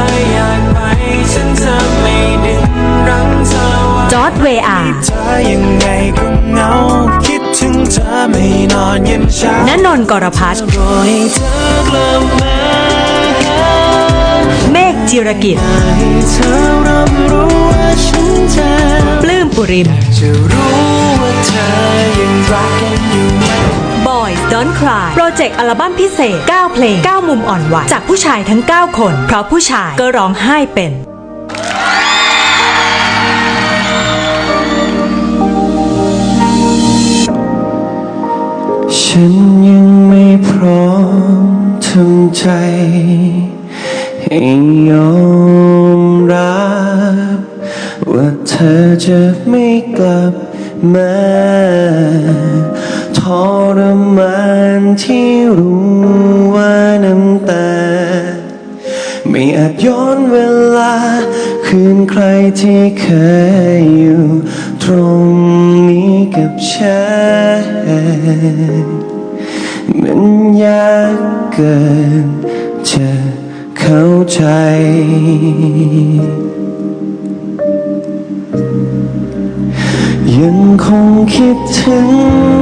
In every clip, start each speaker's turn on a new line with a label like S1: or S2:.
S1: ออยากไปฉันจะไม่ดึงรั้งเธอไว้
S2: จอร์ดเวอา
S1: เธอยังไงก็เหงาคิดถึงเธอไม่นอนเย็นเช้า
S2: ณนนท์กรพัฒน์
S1: รอให้เธอกลับมา
S2: เมฆจิรกิจ
S1: ให้เธอรับรู้ว่าฉันจะ
S2: ปลื้มปุริม Don't Cry โปรเจกต์อัลบั้มพิเศษ 9 เพลง 9 มุมอ่อนไหวจากผู้ชายทั้ง 9 คน เพราะผู้ชายก็ร้องไห้เป็น
S1: ฉันยังไม่พร้อมทำใจ ให้ยอมรับ ว่าเธอจะไม่กลับมา ทรมานที่รู้ว่าน้ำตา ไม่อาจย้อนเวลา คืนใครที่เคยอยู่ ตรงนี้กับฉันมันยากเกินจะเข้าใจยังคงคิดถึง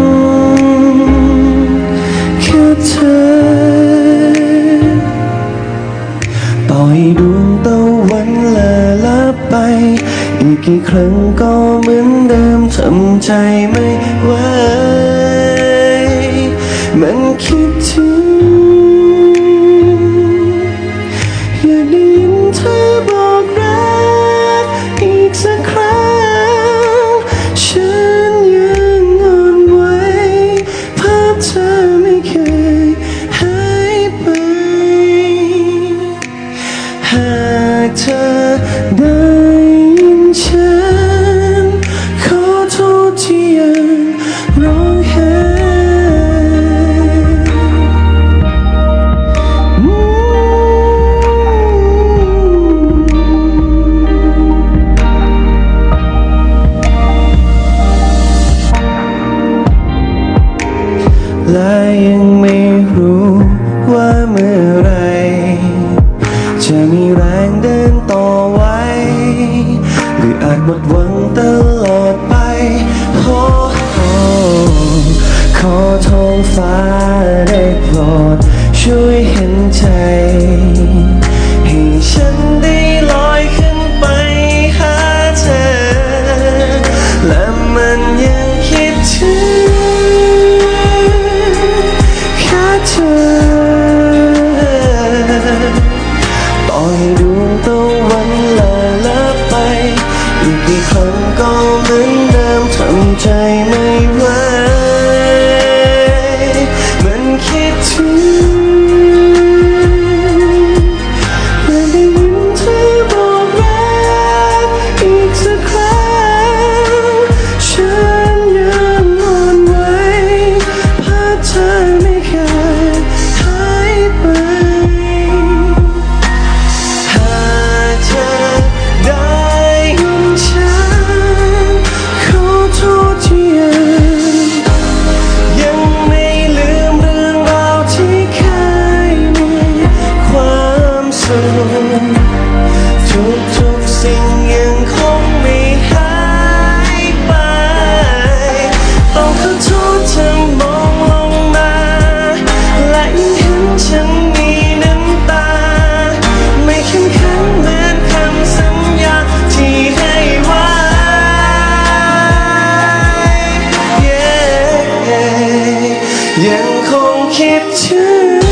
S1: อีกกี่ครั้งก็เหมือนเดิมทำใจไม่ไหวมันคิดถึง Like ตะวันละลับไป อีกกี่ครั้งก็เหมือน ยังคงคิดถึง